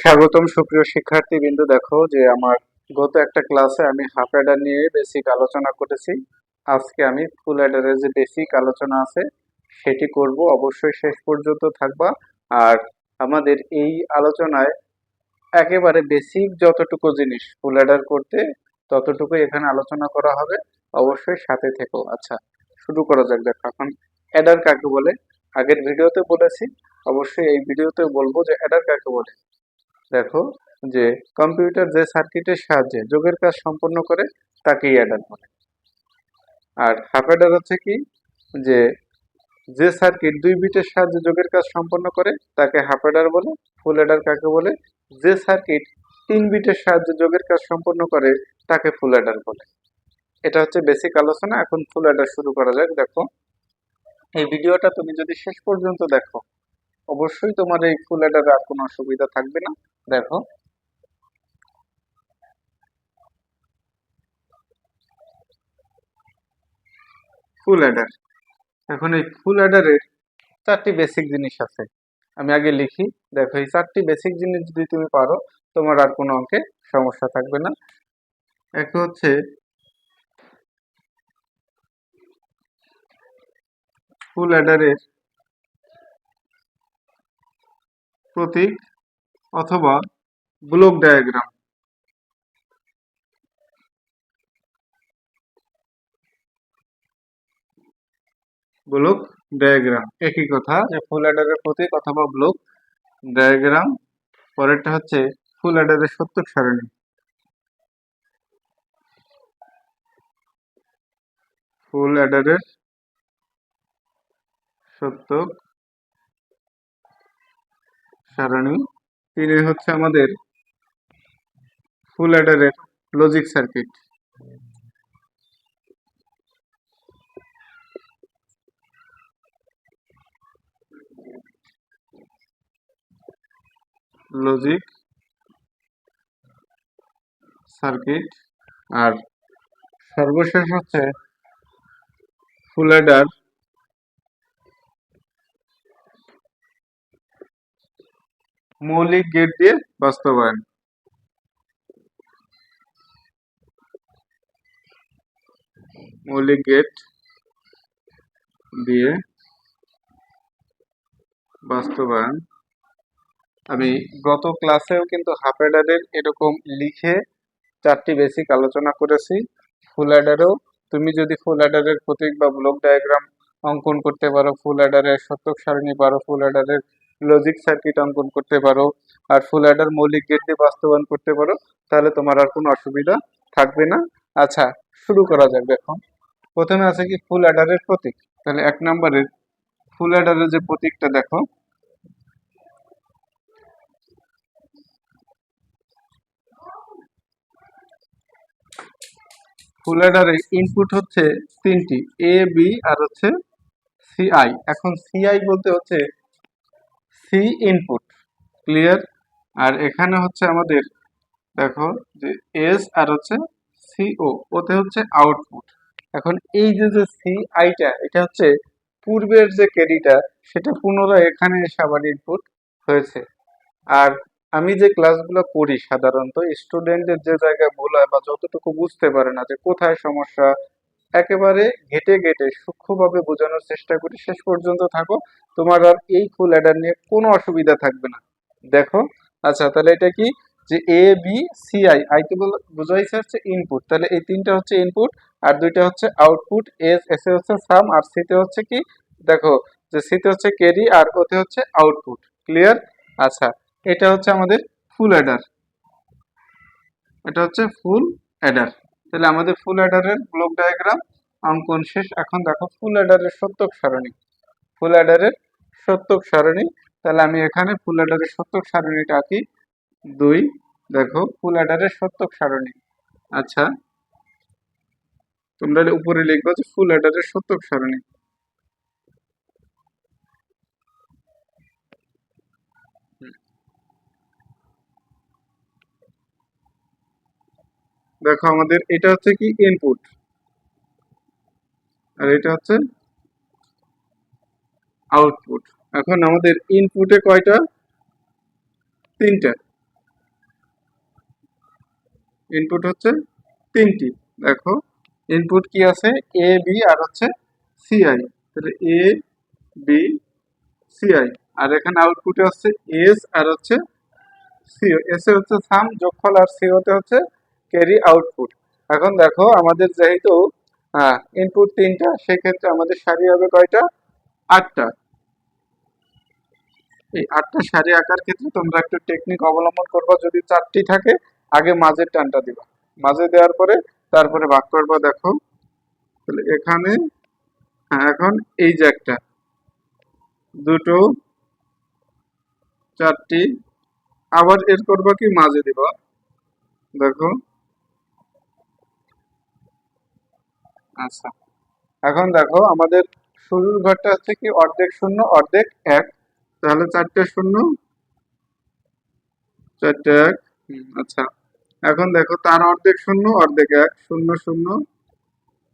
স্বাগতম সুপ্রিয় শিক্ষার্থী বিন্দু দেখো যে আমার গত একটা ক্লাসে আমি হাফ অ্যাডার নিয়ে বেসিক আলোচনা করেছি। আজকে আমি ফুল অ্যাডারের যে বেসিক আলোচনা আছে, সেটি করব। অবশ্যই শেষ পর্যন্ত থাকবা। আর আমাদের এই আলোচনায় একেবারে বেসিক যতটুকু জিনিস ফুল অ্যাডার করতে, ততটুকু এখানে আলোচনা করা হবে। অবশ্যই সাথে থেকো। আচ্ছা শুরু করা যাক। দেখো, এখন অ্যাডার কাকে বলে? আগের ভিডিওতে বলেছি। অবশ্যই এই ভিডিওতে বলব যে অ্যাডার কাকে বলে? দেখো যে কম্পিউটার যে সার্কিটের সাহায্যে যোগের কাজ সম্পন্ন করে, তাকেই অ্যাডার বলে আর হাফ অ্যাডার হচ্ছে কি? যে যে সার্কিট দুই বিটের সাহায্যে যোগের কাজ সম্পন্ন করে, তাকে হাফ অ্যাডার বলে ফুল অ্যাডার কাকে বলে? যে সার্কিট তিন বিটের সাহায্যে যোগের কাজ সম্পন্ন করে, তাকে ফুল অ্যাডার বলে। এটা হচ্ছে বেসিক আলোচনা, এখন ফুল অ্যাডার শুরু করা যাক, দেখো। এই ভিডিওটা তুমি যদি শেষ পর্যন্ত দেখো অবশ্যই তোমার এই ফুল অ্যাডার আর কোনো অসুবিধা থাকবে না। দেখো। ফুল অ্যাডার এখন এই ফুল অ্যাডারের চারটি বেসিক জিনিস আছে। আমি আগে লিখি। দেখো, এই চারটি বেসিক জিনিস যদি তুমি পারো, তোমার আর কোনো অঙ্কে সমস্যা থাকবে না। এক হচ্ছে, ফুল অ্যাডারের প্রতীক অথবা ব্লক ডায়াগ্রাম ব্লক ডায়াগ্রাম একই কথা ফুল অ্যাডারের প্রতীক অথবা ব্লক ডায়াগ্রাম পরেরটা হচ্ছে ফুল অ্যাডারের সত্যক সারণী। ফুল অ্যাডারের সত্যক সারণী তিনে হচ্ছে আমাদের ফুল অ্যাডারের লজিক সার্কিট লজিক সার্কিট আর সর্বশেষ হচ্ছে ফুল অ্যাডার মৌলিক গেট দিয়ে বাস্তবায়ন। মৌলিক গেট দিয়ে বাস্তবায়ন। আমি গত ক্লাসেও কিন্তু হাফ অ্যাডারের এরকম লিখে চারটি বেসিক আলোচনা করেছি। ফুল অ্যাডারেও তুমি যদি ফুল অ্যাডারের প্রতীক বা ব্লক ডায়াগ্রাম অঙ্কন করতে পারো ফুল অ্যাডারের শতক সারণী পারো ফুল অ্যাডারের লজিক সার্কিট অঙ্কন করতে পারো আর ফুল অ্যাডার মৌলিক গেট দিয়ে বাস্তবায়ন করতে পারো, তাহলে তোমার আর কোনো অসুবিধা থাকবে না। আচ্ছা শুরু করা যাক দেখো। প্রথমে আছে কি ফুল অ্যাডারের প্রতীক। তাহলে এক নম্বরের ফুল অ্যাডারের যে প্রতীকটা দেখো। ফুল অ্যাডারে ইনপুট হচ্ছে তিনটি এ বি আর হচ্ছে সিআই এখন সিআই বলতে হচ্ছে সি ইনপুট ক্লিয়ার আর এখানে হচ্ছে আমাদের, দেখো যে এস আর হচ্ছে সিও ওতে হচ্ছে আউটপুট এখন এই যে যে সি আইটা এটা হচ্ছে পূর্বের যে ক্যারিটা সেটা পুনরায় এখানে এসে আবার ইনপুট হয়েছে। আর আমি যে ক্লাসগুলো করি সাধারণত স্টুডেন্টদের যে জায়গায় ভুল হয় বা যতটুকু বুঝতে পারে না যে কোথায় সমস্যা একেবারে ঘেটে ঘেটে সূক্ষ্মভাবে বোঝানোর চেষ্টা করি। শেষ পর্যন্ত থাকো। তোমার আর এই ফুল অ্যাডার নিয়ে কোনো অসুবিধা থাকবে না। দেখো আচ্ছা তাহলে এটা কি? যে A B C I I আইতে বোঝাইছে হচ্ছে ইনপুট তাহলে এই তিনটা হচ্ছে ইনপুট আর দুইটা হচ্ছে আউটপুট এস এস এ হচ্ছে সাম আর সিতে হচ্ছে কি? দেখো, যে সিতে হচ্ছে ক্যারি আর ওতে হচ্ছে আউটপুট ক্লিয়ার আচ্ছা এটা হচ্ছে আমাদের ফুল অ্যাডার এটা হচ্ছে ফুল অ্যাডার তাহলে আমাদের ফুল অ্যাডারের ব্লক ডায়াগ্রাম অঙ্কন শেষ। এখন দেখো ফুল অ্যাডারের সত্যক সারণী। ফুল অ্যাডারের সত্যক সারণী। তাহলে আমি এখানে ফুল অ্যাডারের সত্যক সারণীটা আঁকি। দুই, দেখো ফুল অ্যাডারের সত্যক সারণী। আচ্ছা তোমরা উপরে লিখব যে ফুল অ্যাডারের সত্যক সারণী। দেখো আমাদের, এটা হচ্ছে কি ইনপুট আর এটা হচ্ছে আউটপুট এখন আমাদের ইনপুটে কয়টা? তিনটা। ইনপুট হচ্ছে তিনটি। দেখো ইনপুট কি আছে? এ বি আর হচ্ছে সিআই তাহলে এ বি সিআই আর এখানে আউটপুটে হচ্ছে এস আর হচ্ছে সিও এস এ হচ্ছে সাম যোগফল আর সিওতে হচ্ছে ক্যারি আউটপুট এখন দেখো, আমাদের যেহেতু ইনপুট তিনটা, সেক্ষেত্রে আমাদের সারি হবে কয়টা? আটটা। এই আটটা সারি আঁকার ক্ষেত্রে তোমরা একটু টেকনিক অবলম্বন করবা যদি চারটি থাকে, আগে মাঝের টানটা দিবা। মাঝে দেওয়ার পরে, তারপরে ভাগ করবা, দেখো। তাহলে এখানে হ্যাঁ এখন এই যে একটা। দুটো, চারটি। আবার এর করবা কি? মাঝে দিবা। দেখো। আচ্ছা। এখন দেখো, আমাদের শুরুর ঘরটা হচ্ছে কি অর্ধেক শূন্য, অর্ধেক এক। তাহলে চারটে শূন্য, চারটে এক আচ্ছা। এখন দেখো, তার অর্ধেক শূন্য, অর্ধেক এক, শূন্য শূন্য,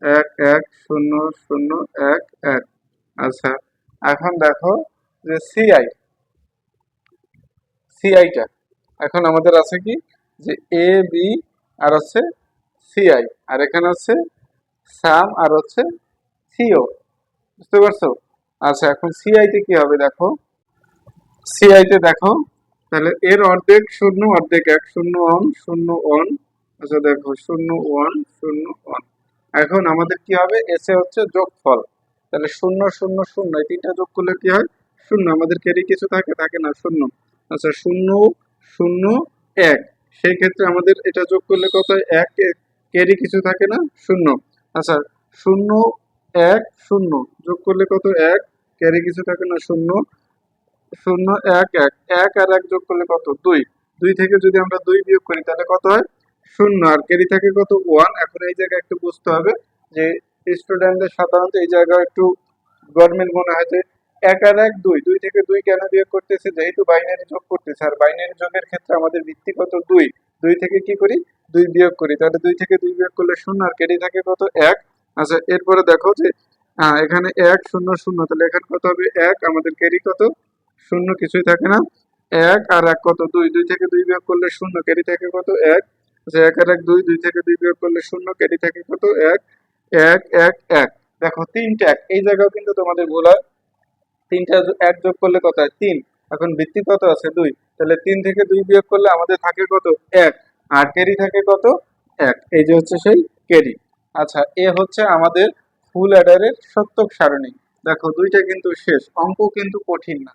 এক এক, শূন্য শূন্য, এক এক আচ্ছা। এখন দেখো যে সিআই সিআইটা এখন আমাদের আছে কি যে এ বি আর হচ্ছে সিআই আর এখানে হচ্ছে সাম আর হচ্ছে সিও। বুঝতে পারছ? আচ্ছা এখন সিআইতে কি হবে দেখো? সিআইতে দেখো, তাহলে এর অর্ধেক শূন্য, অর্ধেক এক, শূন্য ওয়ান শূন্য ওয়ান আচ্ছা দেখো, শূন্য ওয়ান শূন্য ওয়ান এখন আমাদের কি হবে? এসে হচ্ছে যোগফল। তাহলে শূন্য শূন্য শূন্য, এই তিনটা যোগ করলে কি হয়? শূন্য, আমাদের ক্যারি কিছু থাকে? থাকে না, শূন্য। আচ্ছা শূন্য শূন্য, এক। সেই ক্ষেত্রে আমাদের এটা যোগ করলে কত এক ক্যারি কিছু থাকে না? শূন্য। আচ্ছা শূন্য এক শূন্য। যোগ করলে কত? এক। ক্যারি কিছু থাকে না, শূন্য। শূন্য, এক এক। এক আর এক যোগ করলে কত? দুই। দুই থেকে যদি আমরা দুই বিয়োগ করি, তাহলে কত হয়? শূন্য। আর ক্যারি থাকে কত? ওয়ান এখন এই জায়গায় একটু বুঝতে হবে যে স্টুডেন্টদের সাধারণত এই জায়গায় একটু গভর্নমেন্ট মনে হয় যে এক আর এক, দুই। দুই থেকে দুই কেন বিয়োগ করতেছে? যেহেতু বাইনারি যোগ করতেছে। আর বাইনারি যোগের ক্ষেত্রে আমাদের ভিত্তি কত? দুই। দুই থেকে কি করি? দুই বিয়োগ করি, তাহলে দুই থেকে দুই বিয়োগ করলে শূন্য, আর ক্যারি থাকে কত? এক। আচ্ছা এরপরে দেখো যে এখানে এক, শূন্য শূন্য, তাহলে এখানে কত হবে? এক। আমাদের ক্যারি কত? শূন্য, কিছুই থাকে না। এক আর এক কত? দুই। দুই থেকে দুই বিয়োগ করলে শূন্য ক্যারি থাকে কত? এক। আচ্ছা এক আর এক, দুই। দুই থেকে দুই বিয়োগ করলে শূন্য ক্যারি থাকে কত? এক। এক এক এক। দেখো, তিনটা এক। এই জায়গাও কিন্তু তোমাদের ভুল হয়। তিনটা এক যোগ করলে কত হয়? তিন। এখন ভিত্তি কত আছে? দুই। তাহলে তিন থেকে দুই বিয়োগ করলে আমাদের থাকে কত? এক। আর ক্যারি থাকে কত? এক। এই যে হচ্ছে সেই ক্যারি আচ্ছা এ হচ্ছে আমাদের ফুল অ্যাডারের সত্যক সারণী। দেখো, দুইটা কিন্তু শেষ, অঙ্ক কিন্তু কঠিন না।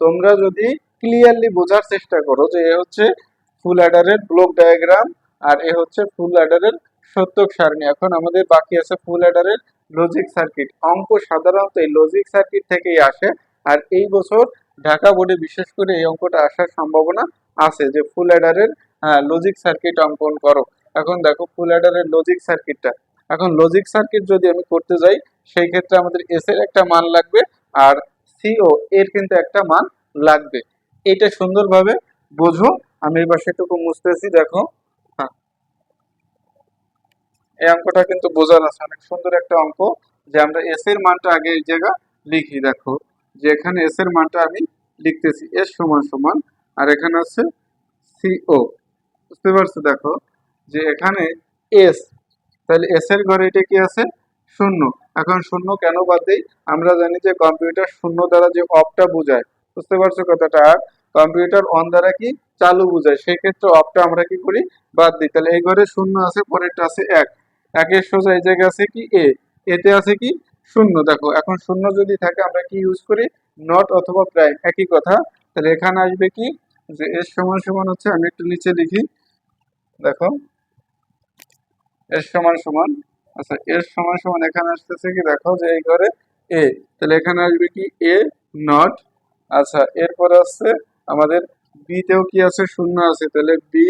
তোমরা যদি ক্লিয়ারলি বোঝার চেষ্টা করো যে এ হচ্ছে ফুল অ্যাডারের ব্লক ডায়াগ্রাম আর এ হচ্ছে ফুল অ্যাডারের সত্যক সারণী। এখন আমাদের বাকি আছে ফুল অ্যাডারের লজিক সার্কিট অঙ্ক সাধারণত এই লজিক সার্কিট থেকেই আসে আর এই বছর ঢাকা বোর্ডে বিশেষ করে এই অঙ্কটা আসার সম্ভাবনা আছে যে ফুল অ্যাডারের লজিক সার্কিট অঙ্কন করো। এখন দেখো ফুল অ্যাডারের লজিক সার্কিটটা এখন লজিক সার্কিট যদি আমি করতে যাই, সেই ক্ষেত্রে আমাদের এস এর একটা মান লাগবে আর সিও এর কিন্তু একটা মান লাগবে। এটা সুন্দরভাবে বোঝো। আমি এবার সেটুকু মুছতেছি, দেখো। হ্যাঁ। এই অঙ্কটা কিন্তু বোঝার আছে অনেক সুন্দর একটা অঙ্ক। যে আমরা এস এর মানটা আগে এই জায়গা লিখি, দেখো। যে এখানে এস এর মানটা আমি লিখতেছি এস সমান সমান, আর এখানে আছে সিও বুঝতে পারছ? দেখো, যে এখানে এস তাহলে এস এর ঘরে এটা কি আছে? শূন্য। এখন শূন্য কেন বাদ দেই? আমরা জানি যে কম্পিউটার শূন্য দ্বারা যে অফটা বোঝায়। বুঝতে পারছ কথাটা? আর কম্পিউটার অন দ্বারা কি? চালু বোঝায়। সেই ক্ষেত্রে অফটা আমরা কি করি? বাদ দিই। তাহলে এই ঘরে শূন্য আছে, পরেরটা আছে এক। একের সোজা এই জায়গায় আছে কি? এ এতে আছে কি? শূন্য। দেখো, এখন শূন্য যদি থাকে, আমরা কি ইউজ করি? নট অথবা প্রাইম একই কথা। তাহলে এখানে আসবে কি? যে এর সমান সমান হচ্ছে, আমি একটু নিচে লিখি। দেখো। এর সমান সমান। আচ্ছা এর সমান সমান এখানে আসতেছে কি? দেখো যে এই ঘরে এ তাহলে এখানে আসবে কি? এ নট আচ্ছা এরপরে আসছে আমাদের বি তেও কি আছে? শূন্য আছে। তাহলে বি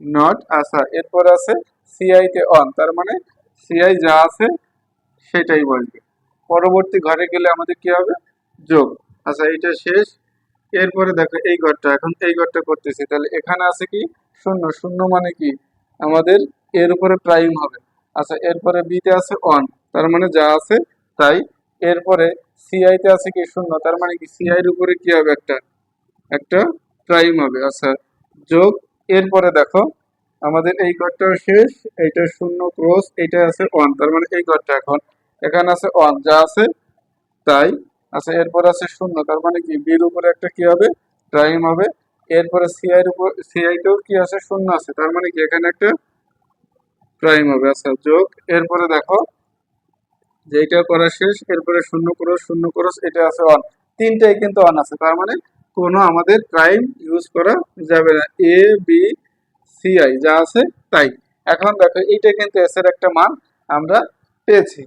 নট আচ্ছা এরপরে আছে সিআই তে অন তার মানে সিআই যা আছে সেটাই বলবে। পরবর্তী ঘরে গেলে আমাদের কি হবে? যোগ। আচ্ছা এটা শেষ। এরপরে দেখো এই ঘরটা। এখন এই ঘরটা করতেছি। তাহলে এখানে আছে কি? শূন্য শূন্য মানে কি? আমাদের এর উপরে প্রাইম হবে। আচ্ছা এরপরে বিতে আছে অন তার মানে যা আছে তাই। এরপরে সিআই তে আছে কি শূন্য, তার মানে কি সিআই এর উপরে কি হবে একটা? একটা প্রাইম হবে। আচ্ছা যোগ, এরপরে দেখো, আমাদের এই ঘরটাও শেষ, এইটা শূন্য ক্রস এইটা আছে ওয়ান তার মানে এই ঘরটা এখন। এখানে আছে ওয়ান যা আছে তাই। আচ্ছা এরপর আছে শূন্য, তার মানে কি? বির উপরে একটা কি হবে? প্রাইম হবে। এরপরে সিআই উপর সিআই তেও কি আছে? শূন্য আছে। তার মানে কি? এখানে একটা প্রাইম হবে। আচ্ছা যোগ। এরপরে দেখো যে এটা করা শেষ। এরপরে শূন্য ক্রস শূন্য ক্রস এটা আছে অন তিনটাই কিন্তু অন আছে। তার মানে কোনো আমাদের প্রাইম ইউজ করা যাবে না। এ বি সি আই যা আছে তাই। এখন দেখো, এইটা কিন্তু এস এর একটা মান আমরা পেয়েছি।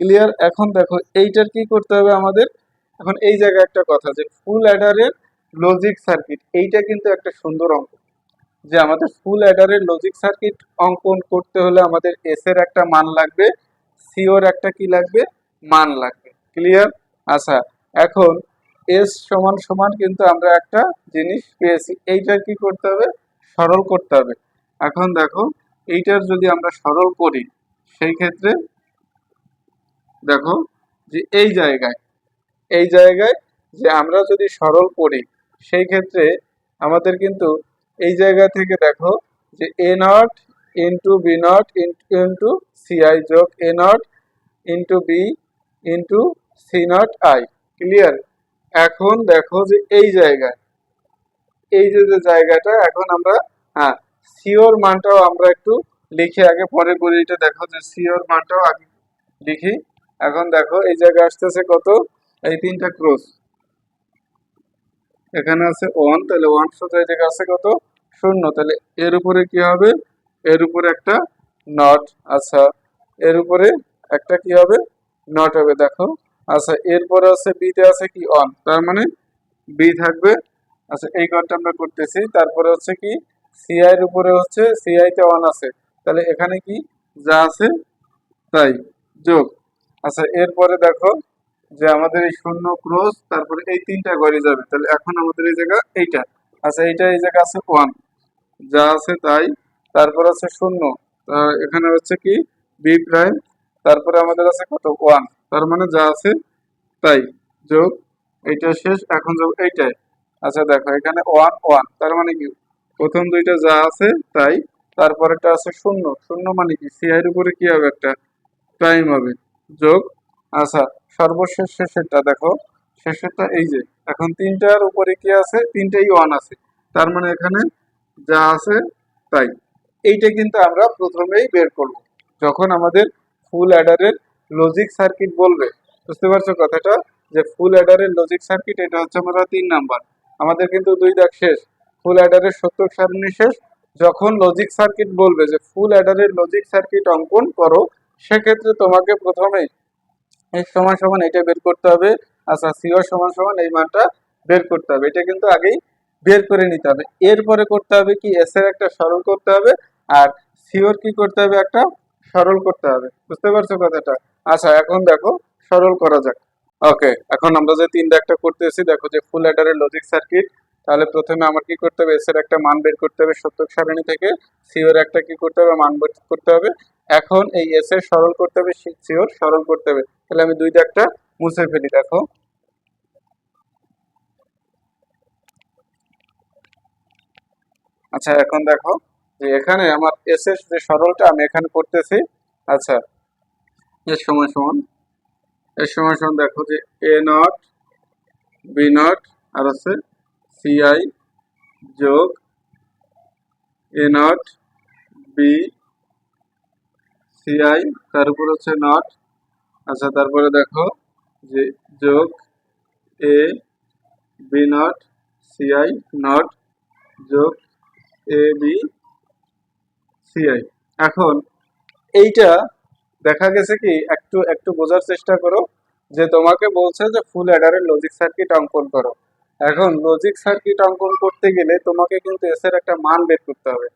ক্লিয়ার এখন দেখো, এইটার কি করতে হবে আমাদের? এখন এই জায়গায় একটা কথা যে ফুল অ্যাডারের লজিক সার্কিট এইটা কিন্তু একটা সুন্দর অঙ্ক। যে আমাদের ফুল অ্যাডারের লজিক সার্কিট অঙ্কন করতে হলে আমাদের এস এর একটা মান লাগবে সিওর একটা কি লাগবে? মান লাগবে। ক্লিয়ার আচ্ছা এখন এস সমান সমান কিন্তু আমরা একটা জিনিস পেয়েছি, এইটার কি করতে হবে? সরল করতে হবে। এখন দেখো, এইটার যদি আমরা সরল করি, সেই ক্ষেত্রে দেখো যে এই জায়গায় এই জায়গায় যে আমরা যদি সরল করি সেই ক্ষেত্রে আমাদের কিন্তু এই জায়গা থেকে দেখো যে A not into B not into C I যোগ A not into B into C not I clear এখন দেখো যে এই জায়গায়, এই যে যে জায়গাটা এখন আমরা হ্যাঁ সিওর মানটাও আমরা একটু লিখে আগে, পরে করি। এটা দেখো যে সিওর মানটাও আগে লিখি। এখন দেখো এই জায়গায় আসতেছে কত? এই তিনটা ক্রস এখানে আছে ওয়ান তাহলে ওয়ান সোজা জায়গায় আছে কত? শূন্য। তাহলে এর উপরে কি হবে? এর উপরে একটা নট আচ্ছা। এর উপরে একটা কি হবে? নট হবে, দেখো। আচ্ছা এরপরে আছে বিতে আছে কি? অন তার মানে বি থাকবে। আচ্ছা এই ঘরটা আমরা করতেছি। তারপরে হচ্ছে কি? সিআই এর উপরে হচ্ছে সিআই তে অন আছে। তাহলে এখানে কি? যা আছে, তাই। যোগ। আচ্ছা এরপরে দেখো। যে আমাদের এই শূন্য ক্রস তারপরে এই তিনটা ঘরে যাবে। তাহলে এখন আমাদের এই জায়গা এইটা। আচ্ছা এইটা এই জায়গা আছে ওয়ান যা আছে তাই। তারপর আছে শূন্য। এখানে হচ্ছে কি? বি প্রাইম তারপরে আমাদের আছে কত? ওয়ান তার মানে যা আছে তাই। যোগ, এইটা শেষ, এখন যোগ এইটাই। আচ্ছা দেখো, এখানে ওয়ান ওয়ান তার মানে কি? প্রথম দুইটা যা আছে তাই। তারপরেটা আছে শূন্য। শূন্য মানে কি? সিআই উপরে কি হবে একটা? প্রাইম হবে। যোগ আচ্ছা সর্বশেষ শেষেরটা দেখো, শেষেরটা এই যে, এখন তিনটার উপরে কি আছে? তিনটাই ওয়ান আছে। তার মানে এখানে যা আছে তাই। এইটা কিন্তু আমরা প্রথমেই বের করব। যখন আমাদের ফুল অ্যাডারের লজিক সার্কিট বলবে, বুঝতে পারছ কথাটা? যে ফুল অ্যাডারের লজিক সার্কিট এটা হচ্ছে আমরা তিন নাম্বার। আমাদের কিন্তু দুই দাগ শেষ। ফুল অ্যাডারের সত্তর সারণী শেষ। যখন লজিক সার্কিট বলবে যে ফুল অ্যাডারের লজিক সার্কিট অঙ্কন করো, সেক্ষেত্রে তোমাকে প্রথমেই সমান সমান এটা বের করতে হবে। আচ্ছা সিও সমান সমান এই মানটা বের করতে হবে। এটা কিন্তু আগেই বের করে নিতে হবে। এরপরে করতে হবে কি? এস এর একটা সরল করতে হবে আর সিওর কি করতে হবে? একটা সরল করতে হবে। বুঝতে পারছ কথাটা? আচ্ছা এখন দেখো, সরল করা যাক। ওকে এখন আমরা যে তিনটা একটা করতেছি, দেখো যে ফুল অ্যাডারের লজিক সার্কিট তাহলে প্রথমে আমার কি করতে হবে? এস এর একটা মান বের করতে হবে সত্যক সারণী থেকে। সিওর একটা কি করতে হবে? মান বের করতে হবে। এখন এই এস এর সরল করতে হবে সিওর সরল করতে হবে। তাহলে আমি দুইটা একটা মুছে ফেলি, দেখো। আচ্ছা এখন দেখো যে এখানে আমার এস এর যে সরলটা আমি এখানে করতেছি। আচ্ছা এর সমান সমান এর সমান সমান দেখো যে এ নট বি নট আর আছে সিআই যোগ এ নট বি সিআই তার উপর হচ্ছে নট আচ্ছা তারপরে দেখো যে যোগ A B not C I not যোগ এ বি সিআই এখন এইটা দেখা গেছে কি, একটু একটু বোঝার চেষ্টা করো যে তোমাকে বলছে যে ফুল অ্যাডারের লজিক সার্কিট অঙ্কন করো। এখন লজিক সার্কিট অঙ্কন করতে গেলে তোমাকে কিন্তু এস এর একটা মান বের করতে হবে।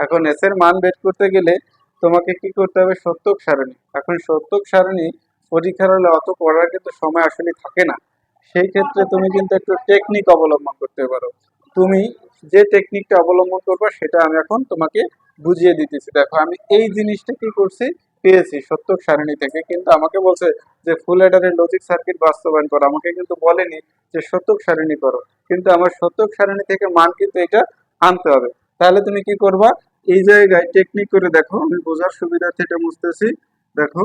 এখন এস এর মান বের করতে গেলে তোমাকে কি করতে হবে? সত্যক সারণী। এখন সত্যক সারণী পরীক্ষার হলে অত পড়ার কিন্তু সময় আসলে থাকে না। সেই ক্ষেত্রে তুমি কিন্তু একটু টেকনিক অবলম্বন করতে পারো। তুমি যে টেকনিকটা অবলম্বন করবে সেটা আমি এখন তোমাকে বুঝিয়ে দিতেছি। দেখো, আমি এই জিনিসটা কি করছি? পেয়েছি সত্যক সারণী থেকে, কিন্তু আমাকে বলছে যে ফুল অ্যাডারের লজিক সার্কিট বাস্তবায়ন করো। আমাকে কিন্তু বলেনি যে শতক সারণী করো। কিন্তু আমার শতক সারণী থেকে মান কিন্তু এটা আনতে হবে। তাহলে তুমি কি করবা? এই জায়গায় টেকনিক করে দেখো, আমি বোঝার সুবিধার্থে এটা বুঝতেছি দেখো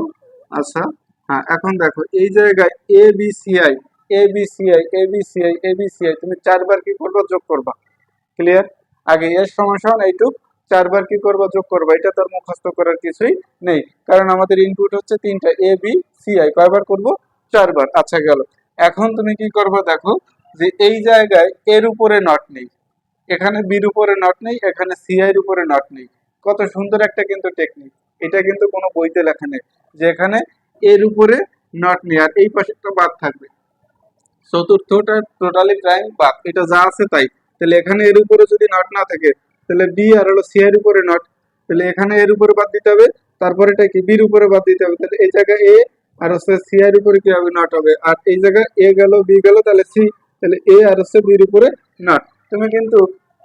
আচ্ছা হ্যাঁ এখন দেখো, এই জায়গায় A B C I A B C I A B C I A B C I তুমি চারবার কি করবা? যোগ করবা। ক্লিয়ার আগে এর সমান এইটুক চারবার কি করবা, যোগ করবা? এটা তোর মুখস্থ করার কিছুই নেই। কারণ আমাদের ইনপুট হচ্ছে তিনটা এ বি সি আই কয়বার করব? চারবার। আচ্ছা গেল। এখন তুমি কি করবা দেখো, যে এই জায়গায় এর উপরে নট নেই। এখানে বির উপরে নট নেই, এখানে সিআই এর উপরে নট নেই। কত সুন্দর একটা কিন্তু টেকনিক এটা কিন্তু কোনো বইতে লেখা নেই, যে এখানে এর উপরে নট নেই, আর এই পাশে একটা বাদ থাকবে। চতুর্থটা টোটালি প্রাইম বাদ। এটা যা আছে তাই। তাহলে এখানে এর উপরে যদি নট না থাকে তাহলে বি আর হলো সি এর উপরে নট তাহলে এখানে এর উপরে বাদ দিতে হবে, তারপরে এটা কি? বির উপরে বাদ দিতে হবে, তাহলে এই জায়গায় এ আর হচ্ছে সি এর উপরে কি হবে? নট হবে। আর এই জায়গায় এ গেল বি গেল, তাহলে সি তাহলে এ আর হচ্ছে বির উপরে নট তুমি কিন্তু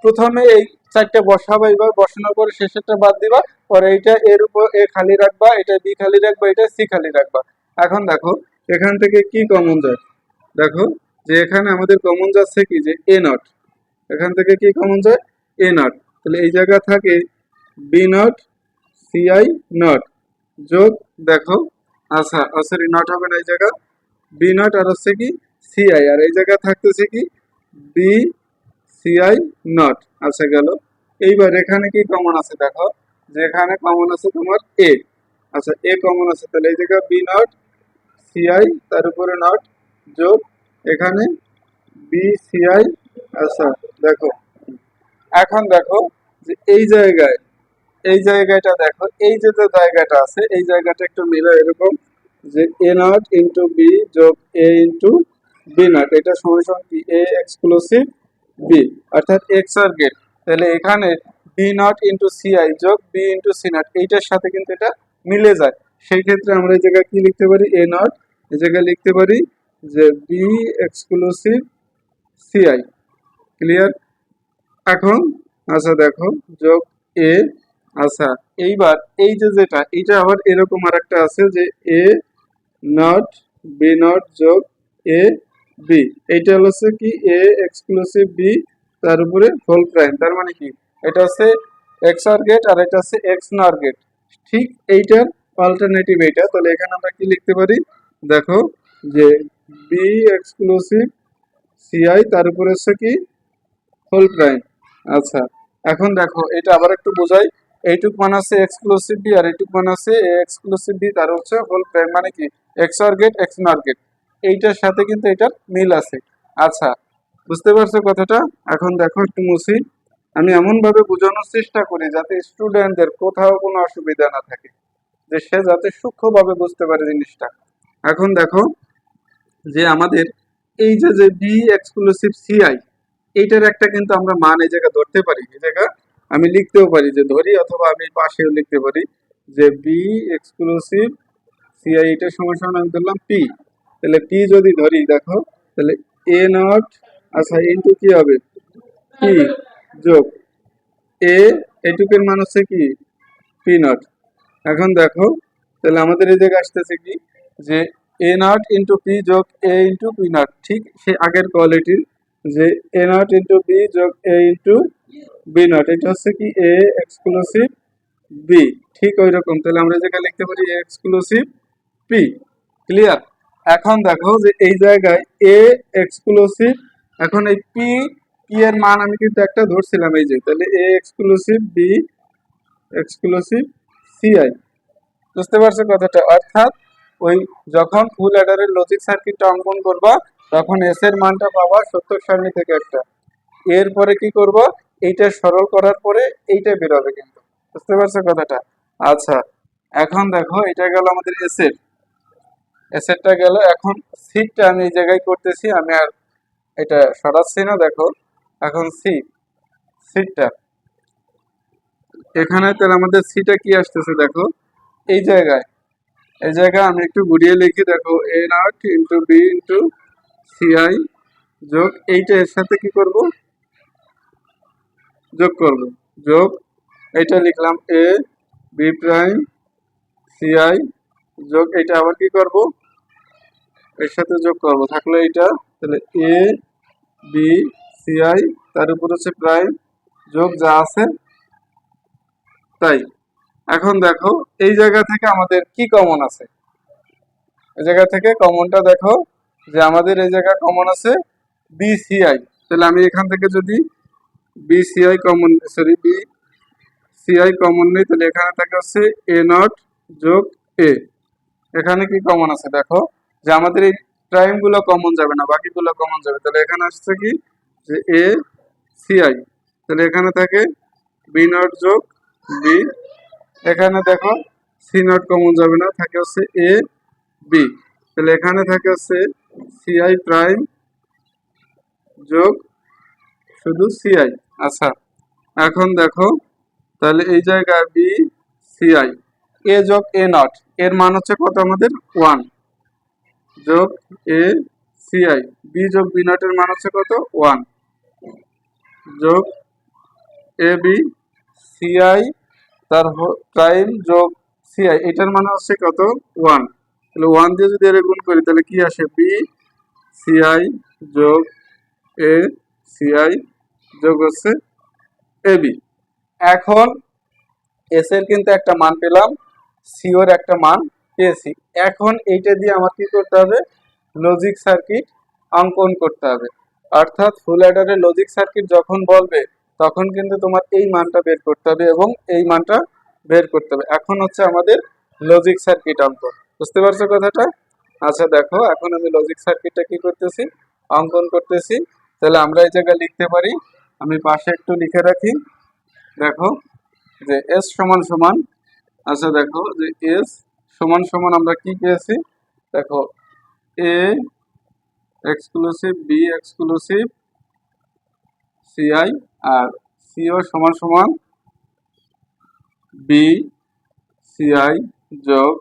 প্রথমে এই চারটে বসাবা এবার বসানোর পরে শেষেরটা বাদ দিবা, পরে এইটা এর উপর এ খালি রাখবা, এটা বি খালি রাখবা, এটা সি খালি রাখবা। এখন দেখো, এখান থেকে কি কমন যায়? দেখো, যে এখানে আমাদের কমন যাচ্ছে কি? যে এ নট এখান থেকে কি কমন যায়? এ নট তাহলে এই জায়গা থাকে বি নট সিআই নট যোগ দেখো আচ্ছা সরি নট হবে না এই জায়গা। বি নট আর হচ্ছে কি সিআই আর এই জায়গা থাকতেছে কি বি সিআই নট আচ্ছা গেল। এইবার এখানে কি কমন আছে দেখো যে এখানে কমন আছে তোমার এ আচ্ছা এ কমন আছে। তাহলে এই জায়গা বি নট সিআই তার উপরে নট যোগ, এখানে বি সিআই আচ্ছা দেখো। এখন দেখো যে এই জায়গায়, এই জায়গাটা দেখো, এই যে যে জায়গাটা আছে, এই জায়গাটা একটু মিলে এরকম যে এ নট ইন্টু বি যোগ এ ইন্টু বি নট এটা সমান কি? এ এক্সক্লুসিভ বি অর্থাৎ এক্স আর গেট তাহলে এখানে B not into C I যোগ বি ইন্টু সি নট এইটার সাথে কিন্তু এটা মিলে যায়। সেই ক্ষেত্রে আমরা এই জায়গায় কি লিখতে পারি? এ নট এই জায়গায় লিখতে পারি যে বি এক্সক্লুসিভ সিআই ক্লিয়ার এখন আচ্ছা দেখো, যোগ এ আচ্ছা এইবার এই যে যেটা এটা আবার এরকম আর একটা আছে যে এ নট বি নট যোগ এ বি এইটা হচ্ছে কি, এ এক্সক্লুসিভ বি তার উপরে হোল প্রাইম তার মানে কি? এটা হচ্ছে এক্স আর গেট আর এটা হচ্ছে এক্স নর গেট ঠিক এইটার অল্টারনেটিভ এইটা। তাহলে এখানে আমরা কি লিখতে পারি? দেখো, যে বি এক্সক্লুসিভ সিআই তার উপরে হচ্ছে কি হোল প্রাইম আচ্ছা এখন দেখো এটা আবার একটু বোঝাই। এইটুক মান আছে এক্সক্লুসিভ বি আর এইটুক মান আছে এক্সক্লুসিভ বি তার হচ্ছে হোল প্রাইম মানে কি? XOR gate XNOR gate এইটার সাথে কিন্তু এটার মিল আছে। আচ্ছা বুঝতে পারছ কথাটা? এখন দেখো একটু মুছি। আমি এমন ভাবে বোঝানোর চেষ্টা করি যাতে স্টুডেন্টদের কোথাও কোনো অসুবিধা না থাকে, যে সে যাতে সূক্ষ্মভাবে বুঝতে পারে জিনিসটা। এখন দেখো যে আমাদের এই যে যে বি এক্সক্লুসিভ সিআই এইটার একটা কিন্তু আমরা মান এই জায়গা ধরতে পারি। এই জায়গা আমি লিখতেও পারি যে ধরি অথবা আমি পাশেও লিখতে পারি যে বি এক্সক্লুসিভ সিআই এটার সমান সমান আমি ধরলাম পি তাহলে পি যদি ধরি, দেখো, তাহলে এ নট আচ্ছা ইন্টু কি হবে? পি যোগ এ এটুকের মান হচ্ছে কি? পি নট এখন দেখো, তাহলে আমাদের এই জায়গায় আসতেছে কি? যে এ নট ইন্টু পি যোগ এ ইন্টু পি নট ঠিক সে আগের কোয়ালিটির যে এ নট ইন্টু বি যোগ এ ইন্টু বি নট এটা হচ্ছে কি এ এক্সক্লুসিভ বি ঠিক ওই রকম তাহলে আমরা জায়গায় লিখতে পারি এ এক্সক্লুসিভ পি ক্লিয়ার এখন দেখো যে এই জায়গায় এ এক্সক্লুসিভ এখন এই পি পি এর মান আমি কিন্তু একটা ধরছিলাম এই যে, তাহলে A exclusive B exclusive C I বুঝতে পারছ কথাটা? অর্থাৎ ওই যখন ফুল অ্যাডারের লজিক সার্কিটটা অঙ্কন করবা তখন এস এর মানটা পাবা সত্তর সারণী থেকে একটা। এরপরে কি করব? এইটা সরল করার পরে এইটা বেরোবে কিন্তু। বুঝতে পারছ কথাটা? আচ্ছা এখন দেখো, এটা গেল আমাদের এস এর। এস এরটা গেল, এখন সিটটা আমি এই জায়গায় করতেছি, আমি আর এটা সরাচ্ছি না, দেখো। এখন সি সিটটা এখানে তাহলে আমাদের সিটা কি আসতেছে, দেখো। এই জায়গায় এই জায়গায় আমি একটু ঘুরিয়ে লিখি, দেখো A not into B into CI যোগ এইটা এর সাথে কি করব? যোগ করব। যোগ এইটা লিখলাম এ বি প্রাইম সিআই যোগ এইটা আবার কি করব? এর সাথে যোগ করব। থাকল এইটা, তাহলে এ বি সিআই তার উপর হচ্ছে প্রাইম যোগ যা আছে তাই। এখন দেখো, এই জায়গা থেকে আমাদের কি কমন আছে? এই জায়গা থেকে কমনটা দেখো। যে আমাদের এই জায়গা কমন আছে বিসিআই তাহলে আমি এখান থেকে যদি BCI common sorry B CI common নেই, তাহলে এখানে থাকে হচ্ছে এ নট যোগ এ এখানে কি কমন আছে? দেখো, যে আমাদের এই প্রাইমগুলো কমন যাবে না, বাকিগুলো কমন যাবে। তাহলে এখানে আসছে কি? যে এ সিআই তাহলে এখানে থাকে বি নট যোগ বি এখানে দেখো সি নট কমন যাবে না, থাকে হচ্ছে এ বি তাহলে এখানে থাকে হচ্ছে সিআই প্রাইম যোগ শুধু সিআই আচ্ছা এখন দেখো, তাহলে এই জায়গায় বি সিআই এ যোগ এ নট, এর মান হচ্ছে কত আমাদের? ওয়ান যোগ এ সিআই বি যোগ বি নটের মান হচ্ছে কত? ওয়ান যোগ এ বি সিআই তার প্রাইম যোগ সিআই এটার মান হচ্ছে কত? ওয়ান তাহলে ওয়ান দিয়ে যদি এর গুণ করি, তাহলে কি আসে? বি সিআই যোগ এ সিআই যোগ হচ্ছে এ বি এখন এস এর কিন্তু একটা মান পেলাম সিওর একটা মান পেয়েছি। এখন এইটা দিয়ে আমার কি করতে হবে? লজিক সার্কিট অঙ্কন করতে হবে। অর্থাৎ ফুল অ্যাডারের লজিক সার্কিট যখন বলবে, তখন কিন্তু তোমার এই মানটা বের করতে হবে এবং এই মানটা বের করতে হবে। এখন হচ্ছে আমাদের লজিক সার্কিট অঙ্কন। বুঝতে পারছ কথাটা? আচ্ছা দেখো, এখন আমি লজিক সার্কিটটা কি করতেছি? অঙ্কন করতেছি। তাহলে আমরা এই জায়গায় লিখতে পারি, আমি পাশে একটু লিখে রাখি। দেখো, যে এস সমান সমান আচ্ছা দেখো, যে এস সমান সমান আমরা কি পেয়েছি? দেখো A exclusive B exclusive CI R CO সমান সমান বি সিআই যোগ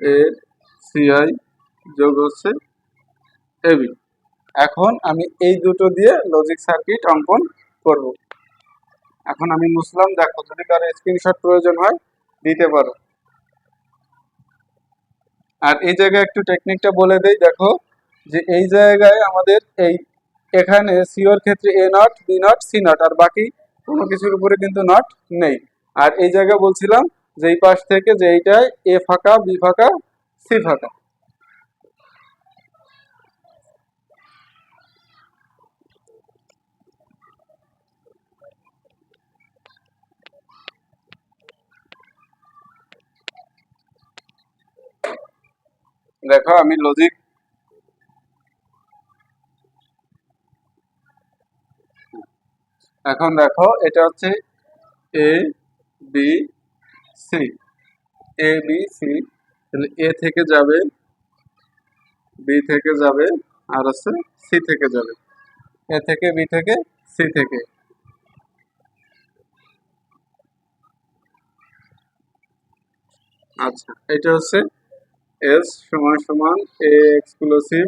এ সিআই যোগ হচ্ছে এবি এখন আমি এই দুটো দিয়ে লজিক সার্কিট অঙ্কন করব। এখন আমি মুসলাম দেখো যদি কারও স্ক্রিনশট প্রয়োজন হয়, দিতে পারো। আর এই জায়গায় একটু টেকনিকটা বলে দেই, দেখো যে এই জায়গায় আমাদের এই এখানে সিওর ক্ষেত্রে A not B not C not আর বাকি কোনো কিছুর উপরে কিন্তু নট নেই। আর এই জায়গায় বলছিলাম যে এই পাশ থেকে যে এইটায় এ ফাঁকা, বি ফাঁকা, সি ফাঁকা। দেখো, আমি লজিক এখন দেখো, এটা হচ্ছে A B C A B C A থেকে যাবে বি থেকে যাবে, আর হচ্ছে সি থেকে যাবে। এ থেকে বি থেকে সি থেকে। আচ্ছা এটা হচ্ছে এস সমান সমান A exclusive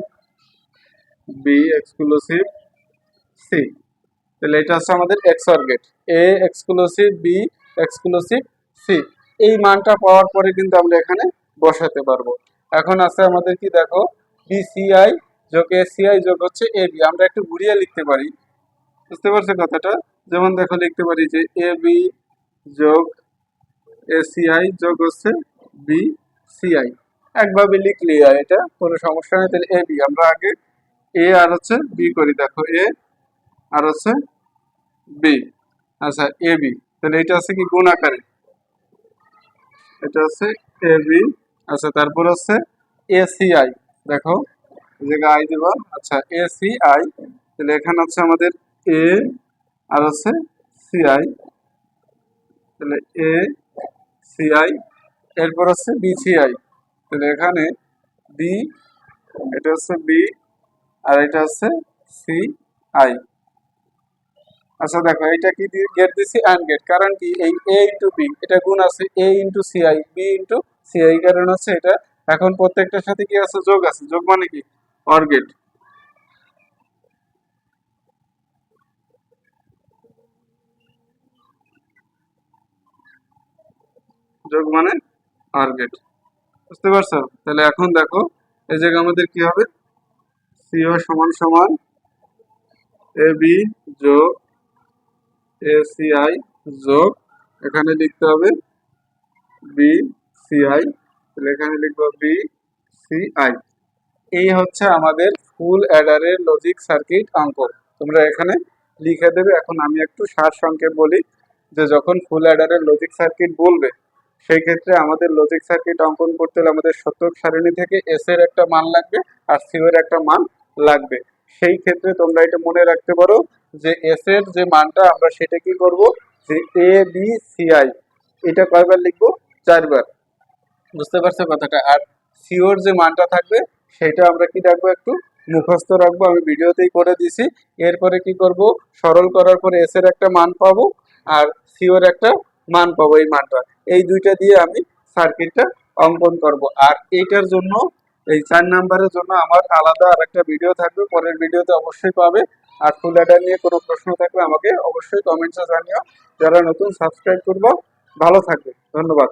B exclusive C তাহলে এটা হচ্ছে আমাদের XOR get A exclusive B exclusive C এই মানটা পাওয়ার পরে কিন্তু আমরা এখানে বসাতে পারব। এখন আছে আমাদের কি দেখো? বিসিআই যোগ এসিআই যোগ হচ্ছে এ বি আমরা একটু ঘুরিয়ে লিখতে পারি। বুঝতে পারছ কথাটা? যেমন দেখো, লিখতে পারি যে এ বি যোগ এসিআই যোগ হচ্ছে বি সিআই একভাবে লিখলি এটা কোনো সমস্যা নেই। তাহলে এ বি আমরা আগে এ আর হচ্ছে বি করি। দেখো এ আর হচ্ছে বি আচ্ছা এ বি তাহলে এটা হচ্ছে কি? গুণ আকারে। এটা হচ্ছে এ বি আচ্ছা তারপর হচ্ছে এ সি আই দেখো, এই জায়গায় আই দেবা আচ্ছা এ সি আই তাহলে এখানে হচ্ছে আমাদের এ আর হচ্ছে সি আই তাহলে এ সি আই এরপর হচ্ছে বি সি আই তাহলে এখানে বি এটা হচ্ছে বি আর এটা হচ্ছে সি আই আচ্ছা দেখো এটা কি গেট দিছি? অ্যান্ড গেট কারণ কি? এই এ ইন্টু বি এটা গুণ আছে A into C I B into C I কারণ হচ্ছে এটা এখন প্রত্যেকটার সাথে কি আছে? যোগ আছে। যোগ মানে কি? অর গেট যোগ মানে অর গেট বুঝতে পারছ? তাহলে এখন দেখো, এই জায়গায় আমাদের কি হবে? সিও সমান সমান এ বি যোগ এ সি আই যোগ, এখানে লিখতে হবে বি সিআই তাহলে এখানে লিখব বি সিআই এই হচ্ছে আমাদের ফুল অ্যাডারের লজিক সার্কিট অঙ্ক। তোমরা এখানে লিখে দেবে। এখন আমি একটু সার সংক্ষেপ বলি যে যখন ফুল অ্যাডারের লজিক সার্কিট বলবে, সেই ক্ষেত্রে আমাদের লজিক সার্কিট অঙ্কন করতে হলে আমাদের শতক সারণী থেকে এস এর একটা মান লাগবে আর সিও এর একটা মান লাগবে। সেই ক্ষেত্রে তোমরা এটা মনে রাখতে পারো যে এস এর যে মানটা আমরা সেটা কি করব? যে এ বি সি আই এটা কয়বার লিখব? চারবার। বুঝতে পারছ কথাটা? আর সিওর যে মানটা থাকবে, সেটা আমরা কি রাখব একটু? মুখস্থ রাখব। আমি ভিডিওতেই করে দিছি। এরপরে কি করব? সরল করার পরে এস এর একটা মান পাবো আর সিওর একটা মান পাবো এই মানটা। এই দুইটা দিয়ে আমি সার্কিটটা অঙ্কন করব। আর এইটার জন্য, এই চার নাম্বারের জন্য আমার আলাদা আর একটা ভিডিও থাকবে। পরের ভিডিওতে অবশ্যই পাবে। আর ফুল অ্যাডার নিয়ে কোনো প্রশ্ন থাকলে আমাকে অবশ্যই কমেন্টসে জানিও। যারা নতুন সাবস্ক্রাইব করব, ভালো থাকবে। ধন্যবাদ।